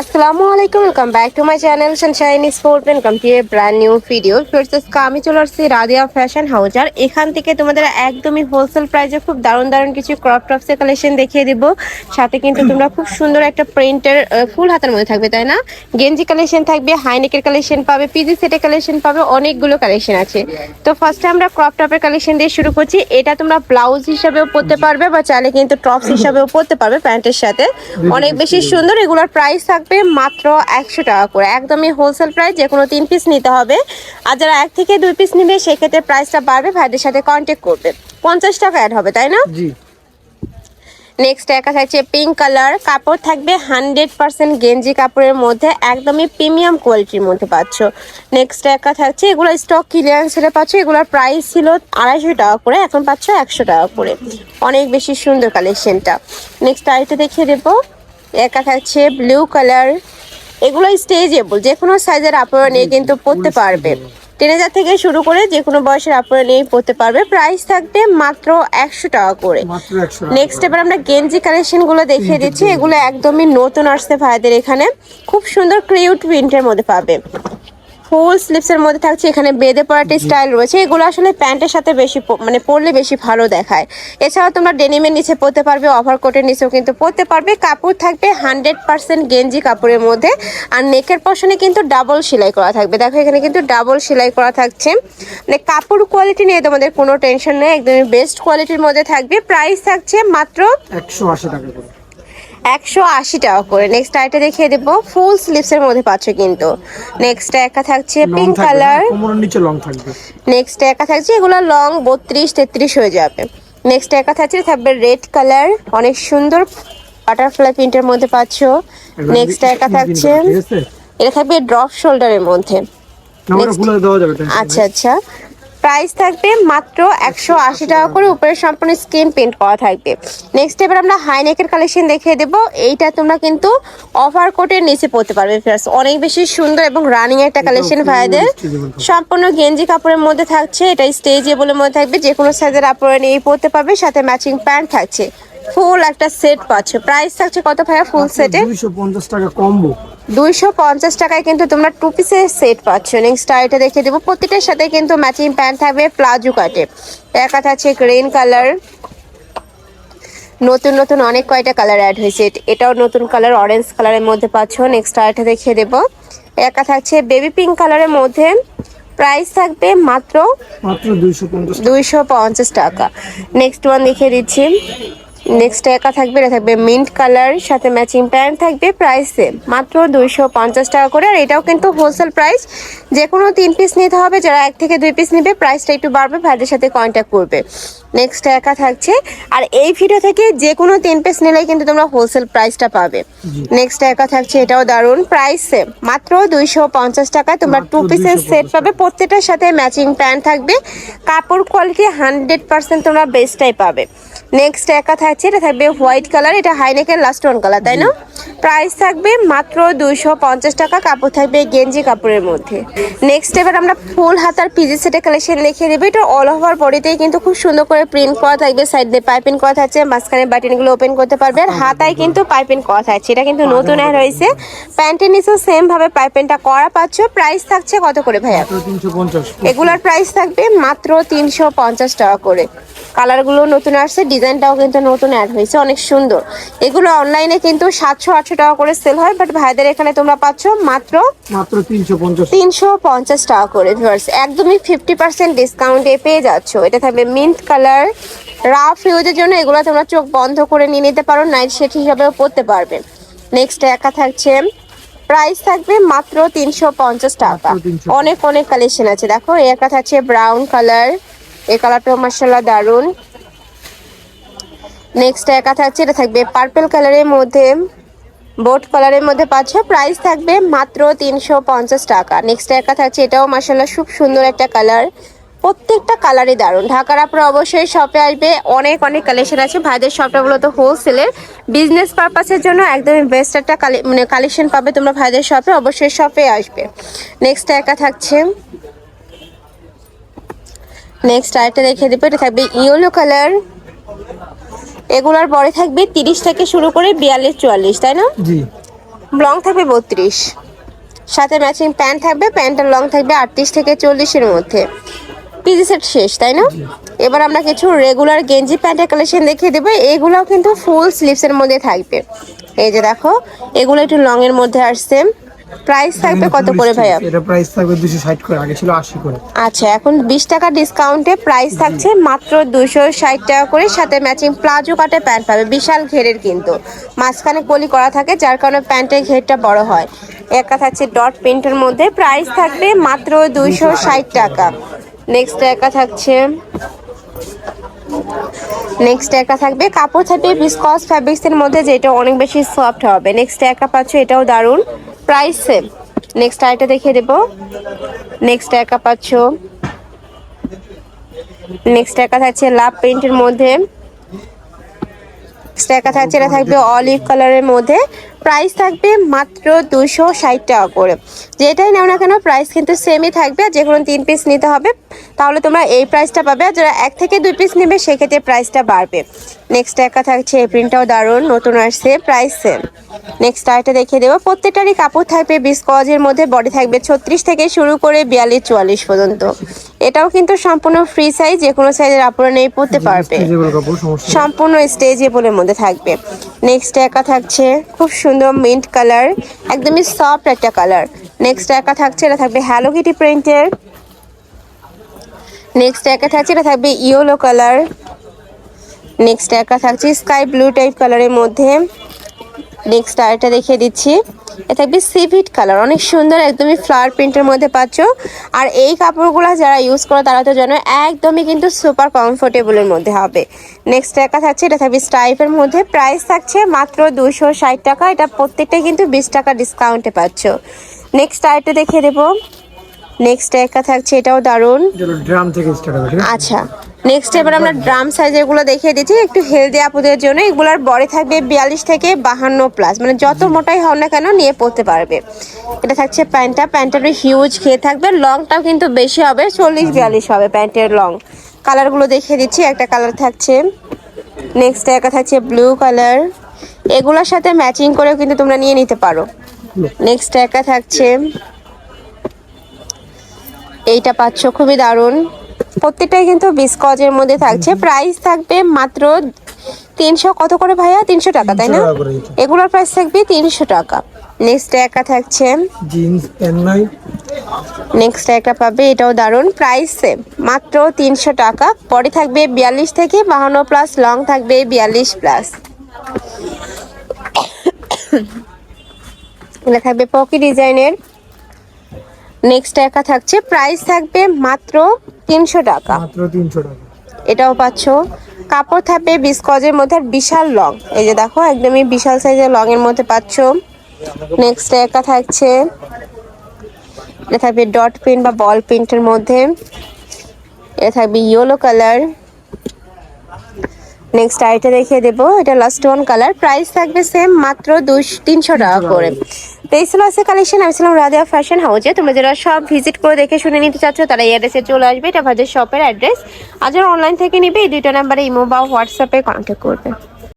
আসসালামু আলাইকুম welcome back to my channel sunshine sport welcome to a brand new video first আমি চলে আসছি রাদিয়া ফ্যাশন হাউস আর এখান থেকে তোমাদের একদমই হোলসেল প্রাইসে খুব দারুণ দারুণ কিছু ক্রপ টপসের কালেকশন দেখিয়ে দিব। সাথে কিন্তু তোমরা খুব সুন্দর একটা প্রিন্টের ফুল হাতের মধ্যে থাকবে, তাই না? গেঞ্জি কালেকশন থাকবে হাইনেকের কালেকশন পাবে পিজি সেটের কালেকশন পাবে, অনেকগুলো কালেকশন আছে। তো ফার্স্টে আমরা ক্রপ টপের কালেকশন দিয়ে শুরু করছি। এটা তোমরা ব্লাউজ হিসাবেও পরতে পারবে বা চাইলে কিন্তু টপস হিসাবেও পরতে পারবে প্যান্টের সাথে। অনেক বেশি সুন্দর, এগুলোর প্রাইস থাকবে মাত্র একশো টাকা করে। একদমই হোলসেল প্রাইস যে কোনো তিন পিস নিতে হবে। আর যারা এক থেকে দুই পিস নেবে সেক্ষেত্রে প্রাইসটা বাড়বে ভাইদের সাথে কন্ট্যাক্ট করবে। পঞ্চাশ টাকা অ্যাড হবে তাই না? জি। নেক্সট একা থাকছে পিঙ্ক কালার কাপড় থাকবে হান্ড্রেড পার্সেন্ট গেঞ্জি কাপড়ের মধ্যে একদমই প্রিমিয়াম কোয়ালিটির মধ্যে পাচ্ছ। নেক্সট একা থাকছে এগুলো স্টক ক্লিয়ারেন্স পাচ্ছ এগুলোর প্রাইস ছিল আড়াইশো টাকা করে এখন পাচ্ছ একশো টাকা করে। অনেক বেশি সুন্দর কালেকশনটা নেক্সট আরেকটা দেখিয়ে দেবো। একা থাকছে ব্লু কালার এগুলো স্টেজেবল যে কোনো সাইজের আপনারা নিয়ে কিন্তু পরতে পারবে। টিনেজার থেকে শুরু করে যে কোনো বয়সের আপনারা নিয়ে পরতে পারবে। প্রাইস থাকবে মাত্র একশো টাকা করে। নেক্সট এবার আমরা গেঞ্জি কালেকশনগুলো দেখিয়ে দিচ্ছি। এগুলো একদমই নতুন আসছে ভাইদের এখানে। খুব সুন্দর ক্রিউট প্রিন্টের মধ্যে পাবে। ফুল স্লিপস এর মধ্যে থাকছে এখানে বেঁধে পড়াটা স্টাইল রয়েছে। এগুলো আসলে প্যান্টের সাথে বেশি মানে পরলে বেশি ভালো দেখায়। এছাড়াও তোমরা ডেনিমের নিচে পরতে পারবে ওভার কোটের নিচেও কিন্তু পরতে পারবে। কাপড় থাকবে হান্ড্রেড পার্সেন্ট গেঞ্জি কাপড়ের মধ্যে। আর নেকের পশনে কিন্তু ডাবল সেলাই করা থাকবে। দেখো এখানে কিন্তু ডাবল সেলাই করা থাকছে। মানে কাপড় কোয়ালিটি নিয়ে তোমাদের কোনো টেনশন নেই একদমই বেস্ট কোয়ালিটির মধ্যে থাকবে। প্রাইস থাকছে মাত্র একশো আশি টাকা একশো আশি টাকা করে। নেক্সট আইটা দেখিয়ে দেবো। ফুল স্লিপস এর মধ্যে পাচ্ছ কিন্তু। নেক্সট একা থাকছে পিঙ্ক কালার না, কোমরের নিচে লং থাকবে। নেক্সট একা থাকছে এগুলো লং বত্রিশ তেত্রিশ হয়ে যাবে। নেক্সট একা থাকছে থাকবে রেড কালার অনেক সুন্দর বাটারফ্লাই প্রিন্টের মধ্যে পাচ্ছ। নেক্সট একা থাকছে। এটা থাকবে ড্রপ শোল্ডারের মধ্যে। আচ্ছা আচ্ছা। প্রাইস থাকবে মাত্র একশো আশি টাকা করে। উপরে সম্পূর্ণ স্ক্রিন প্রিন্ট করা থাকবে। নেক্সট এবার আমরা হাই নেকের কালেকশন দেখিয়ে দেবো। এইটা তোমরা কিন্তু অফার কোটের নিচে পড়তে পারবে ফ্রেন্ডস অনেক বেশি সুন্দর এবং রানিং একটা কালেকশন ভাইদের সম্পূর্ণ গেঞ্জি কাপড়ের মধ্যে থাকছে। এটা স্টেজেবলের মধ্যে থাকবে। যে কোনো সাইজের আপনারা নিয়ে পড়তে পারবে। সাথে ম্যাচিং প্যান্ট থাকছে। ফুল একটা সেট পাচ্ছে। প্রাইস থাকছে কত ভাইয়া ফুল সেটে? দুইশো পঞ্চাশ টাকা কম্বো। দুইশো পঞ্চাশ টাকায় কিন্তু তোমরা টু পিসের সেট পাচ্ছ। নেক্সট আইটা দেখে দেবো। প্রত্যেকটার সাথে কিন্তু ম্যাচিং প্যান্ট থাকবে প্লাজো কাটে। একা থাকছে গ্রিন কালার নতুন নতুন অনেক কয়টা কালার অ্যাড হয়েছে। এটাও নতুন কালার অরেঞ্জ কালারের মধ্যে পাচ্ছ। নেক্সট আইটা দেখিয়ে দেবো। একা থাকছে বেবি পিঙ্ক কালারের মধ্যে। প্রাইস থাকবে মাত্র মাত্র দুইশো পঞ্চাশ দুইশো পঞ্চাশ টাকা। নেক্সট ওয়ান দেখিয়ে দিচ্ছি। নেক্সট একা থাকবে, এটা থাকবে মিন্ট কালার সাথে ম্যাচিং প্যান্ট থাকবে প্রাইস সেম মাত্র দুইশো পঞ্চাশ টাকা করে, আর এটাও কিন্তু হোলসেল প্রাইস যে কোনো তিন পিস নিতে হবে, যারা এক থেকে দুই পিস নেবে প্রাইসটা একটু বাড়বে, ভাইদের সাথে কন্ট্যাক্ট করবে। নেক্সট একা থাকছে। আর এই ভিডিও থেকে যে কোনো তিন পিস নিলেই কিন্তু তোমরা হোলসেল প্রাইসটা পাবে। নেক্সট একা থাকছে এটাও দারুণ। প্রাইস সেম মাত্র দুইশো পঞ্চাশ টাকায় তোমরা টু পিসের সেট পাবে। প্রত্যেকটার সাথে ম্যাচিং প্যান্ট থাকবে। কাপড় কোয়ালিটি হান্ড্রেড পার্সেন্ট তোমরা বেস্টটাই পাবে। নেক্সট একা থাকছে এটা থাকবে হোয়াইট কালার এটা হাইনেকের লাস্ট ওয়ান কালার তাই না? প্রাইস থাকবে মাত্র দুইশো পঞ্চাশ টাকা। কাপড় থাকবে গেঞ্জি কাপড়ের মধ্যে। নেক্সট এবার আমরা ফুল হাতার পিজি সেটের কালেকশন লিখে দেবো। এটা অল ওভার বডিতেই কিন্তু খুব সুন্দর করে প্রিন্ট করা থাকবে সাইড দিয়ে পাইপিং করা থাকছে মাঝখানে বাটনগুলো ওপেন করতে পারবে আর হাতায় কিন্তু পাইপিং করা থাকছে এটা কিন্তু নতুন আর রয়েছে প্যান্টের নিচেও সেম ভাবে পাইপিংটা করা পাচ্ছ। প্রাইস থাকছে কত করে ভাইয়া? এগুলার প্রাইস থাকবে মাত্র তিনশো পঞ্চাশ টাকা করে। কালারগুলো নতুন আসছে ডিজাইনটাও কিন্তু নতুন অ্যাড হয়েছে অনেক সুন্দর। এগুলো অনলাইনে কিন্তু সাতশো আটশো টাকা করে সেল হয় বাট ভাইদের এখানে তোমরা পাচ্ছ মাত্র মাত্র তিনশো পঞ্চাশ। তিনশো পঞ্চাশ টাকা করে ভিউয়ার্স একদমই ফিফটি পার্সেন্ট ডিসকাউন্টে পেয়ে যাচ্ছ। এটা থাকবে মিন্ট কালার রাফ ইউজের জন্য এগুলো তোমরা চোখ বন্ধ করে নিয়ে নিতে পারো নাইট সেট হিসাবেও পরতে পারবে। নেক্সট একা থাকছে প্রাইস থাকবে মাত্র তিনশো পঞ্চাশ টাকা। অনেক অনেক কালেকশন আছে। দেখো একা থাকছে ব্রাউন কালার এই কালারটাও মার্শাল্লাহ দারুণ নেক্সট একা থাকছে এটা থাকবে পার্পল কালারের মধ্যে বোট কালারের মধ্যে পাচ্ছ প্রাইস থাকবে মাত্র তিনশো পঞ্চাশ টাকা। নেক্সট একা থাকছে এটাও মার্শাল্লাহ খুব সুন্দর একটা কালার প্রত্যেকটা কালারই দারুণ। ঢাকার আপনারা অবশ্যই শপে আসবে, অনেক অনেক কালেকশন আছে। ভাইদের শপটা মূলত হোলসেলের বিজনেস পারপাসের জন্য একদমই বেস্ট একটা মানে কালেকশন পাবে তোমরা ভাইদের শপে অবশ্যই শপে আসবে। নেক্সট একা থাকছে নেক্সট আরেকটা দেখে দেবো এটা থাকবে ইয়েলো কালার এগুলার পরে থাকবে তিরিশ থেকে শুরু করে বিয়াল্লিশ চুয়াল্লিশ তাই না? জি। লং থাকবে বত্রিশ। সাথে ম্যাচিং প্যান্ট থাকবে প্যান্টের লং থাকবে আটত্রিশ থেকে চল্লিশের মধ্যে। পিজি সেট শেষ তাই না? এবার আমরা কিছু রেগুলার গেঞ্জি প্যান্টের কালেকশন দেখিয়ে দেবো এগুলোও কিন্তু ফুল স্লিভসের মধ্যে থাকবে। এই যে দেখো এগুলো একটু লং এর মধ্যে আসছে। প্রাইস থাকবে কত করে ভাইয়া? এটা প্রাইস থাকবে দুশো ষাট করে আগে ছিল আশি করে। আচ্ছা এখন বিশ টাকা ডিসকাউন্টে প্রাইস থাকছে মাত্র দুশো ষাট টাকা করে সাথে ম্যাচিং প্লাজো কাটে প্যান্ট পাবে বিশাল ঘেরের কিন্তু। মাঝখানে কলি করা থাকে যার কারণে প্যান্টের ঘেরটা বড় হয়। একা থাকছে ডট প্রিন্টের মধ্যে প্রাইস থাকবে মাত্র দুইশো ষাট টাকা। নেক্সট একা থাকছে নেক্সট একা থাকবে কাপড় থাকবে বিসকস ফ্যাব্রিক্সের মধ্যে যেটা অনেক বেশি সফট হবে। নেক্সট একা পাচ্ছ এটাও দারুণ। প্রাইস সেম নেক্সট আইটা দেখিয়ে দেবো। নেক্সট একা পাচ্ছ। নেক্সট একা থাকছে লাভ প্রিন্টের মধ্যে। একা থাকছে, এটা থাকবে অলিভ কালারের মধ্যে। প্রাইস থাকবে মাত্র দুশো ষাট টাকা করে। যেটাই নাও না কেন প্রাইস কিন্তু সেমই থাকবে আর যে কোনো তিন পিস নিতে হবে তাহলে তোমরা এই প্রাইসটা পাবে আর যারা এক থেকে দুই পিস নেবে সেক্ষেত্রে প্রাইসটা বাড়বে। নেক্সট একা থাকছে এই প্রিন্টটাও দারুণ নতুন আসছে প্রাইস সেম নেক্সট আরেকটা দেখিয়ে দেবো প্রত্যেকটারই কাপড় থাকবে বিস্কজের মধ্যে বডি থাকবে ছত্রিশ থেকে শুরু করে বিয়াল্লিশ চুয়াল্লিশ পর্যন্ত। এটাও কিন্তু সম্পূর্ণ ফ্রি সাইজ যে কোনো সাইজের আপনারা নেই পড়তে পারবে। সম্পূর্ণ স্টেজেবলের মধ্যে থাকবে। নেক্সট একা থাকছে খুব সুন্দর মিন্ট কালার একদমই সফট একটা কালার নেক্সট একা থাকছে, এটা থাকবে হ্যালো কিটি প্রিন্টের নেক্সট একা থাকছে, এটা থাকবে ইয়েলো কালার নেক্সট একা থাকছে স্কাই ব্লু টাইপ কালারের মধ্যে। নেক্সট আরেকটা দেখিয়ে দিচ্ছি। এটা থাকবে সিভিট কালার অনেক সুন্দর একদমই ফ্লাওয়ার প্রিন্টের মধ্যে পাচ্ছ। আর এই কাপড়গুলো যারা ইউজ করে তারা তো জানো একদমই কিন্তু সুপার কমফোর্টেবলের মধ্যে হবে। নেক্সট একা থাকছে এটা থাকবে স্টাইপের মধ্যে। প্রাইস থাকছে মাত্র দুশো ষাট টাকা। এটা প্রত্যেকটাই কিন্তু বিশ টাকা ডিসকাউন্টে পাচ্ছ। নেক্সট আরেকটা দেখিয়ে দেবো। নেক্সট একা থাকছে এটাও দারুণ? আচ্ছা। নেক্সট এবার আমরা ড্রাম সাইজেরগুলো দেখিয়ে দিচ্ছি। একটু হেলদি আপুদের জন্য। এগুলার বড় থাকবে বিয়াল্লিশ থেকে বাহান্ন প্লাস মানে যত মোটাই হও না কেন নিয়ে পড়তে পারবে। এটা থাকছে প্যান্টটা প্যান্টের হিউজ খেয়ে থাকবে। লংটাও কিন্তু বেশি হবে। চল্লিশ বিয়াল্লিশ হবে প্যান্টের লং কালারগুলো দেখিয়ে দিচ্ছি। একটা কালার থাকছে নেক্সট একটা থাকছে ব্লু কালার এগুলোর সাথে ম্যাচিং করেও কিন্তু তোমরা নিয়ে নিতে পারো। নেক্সট একা থাকছে এইটা পাচ্ছ। খুবই দারুণ। প্রত্যেকটাই কিন্তু বিস্কজের মধ্যে থাকছে। প্রাইস থাকবে মাত্র তিনশো কত করে ভাইয়া? তিনশো টাকা তাই না? 300 টাকা করে এটা। এগুলোর প্রাইস থাকবে তিনশো টাকা। নেক্সট একা থাকছে। জিন্স নেক্সট একটা পাবে এটাও দারুণ। প্রাইস সেম মাত্র তিনশো টাকা। পরে থাকবে বিয়াল্লিশ থেকে বাহান্ন প্লাস লং থাকবে বিয়াল্লিশ প্লাস এটা থাকবে পকি ডিজাইনের। নেক্সট একা থাকছে। প্রাইস থাকবে মাত্র তিনশো টাকা। মাত্র তিনশো টাকা। এটাও পাচ্ছ। কাপড় থাকবে বিস্কজের মধ্যে আর বিশাল লং। এই যে দেখো একদমই বিশাল সাইজের লং এর মধ্যে পাচ্ছ। নেক্সট একা থাকছে। এটা থাকবে ডট প্রিন্ট বা বল প্রিন্টের মধ্যে। এটা থাকবে ইয়েলো কালার নেক্সট আইটা দেখিয়ে দেবো। এটা লাস্ট ওয়ান কালার প্রাইস থাকবে সেম মাত্র দুশো তিনশো টাকা করে। তো এই আছে কালেকশন আমি ছিলাম রাধিয়া ফ্যাশন হাউজে তোমরা যারা সব ভিজিট করে দেখে শুনে নিতে চাচ্ছ, তারা এই অ্যাড্রেসে চলে আসবে। এটা ভাজের শপের অ্যাড্রেস আর যারা অনলাইন থেকে নিবে, এই দুইটা নাম্বারে ইমো বা হোয়াটসঅ্যাপে কন্ট্যাক্ট করবে।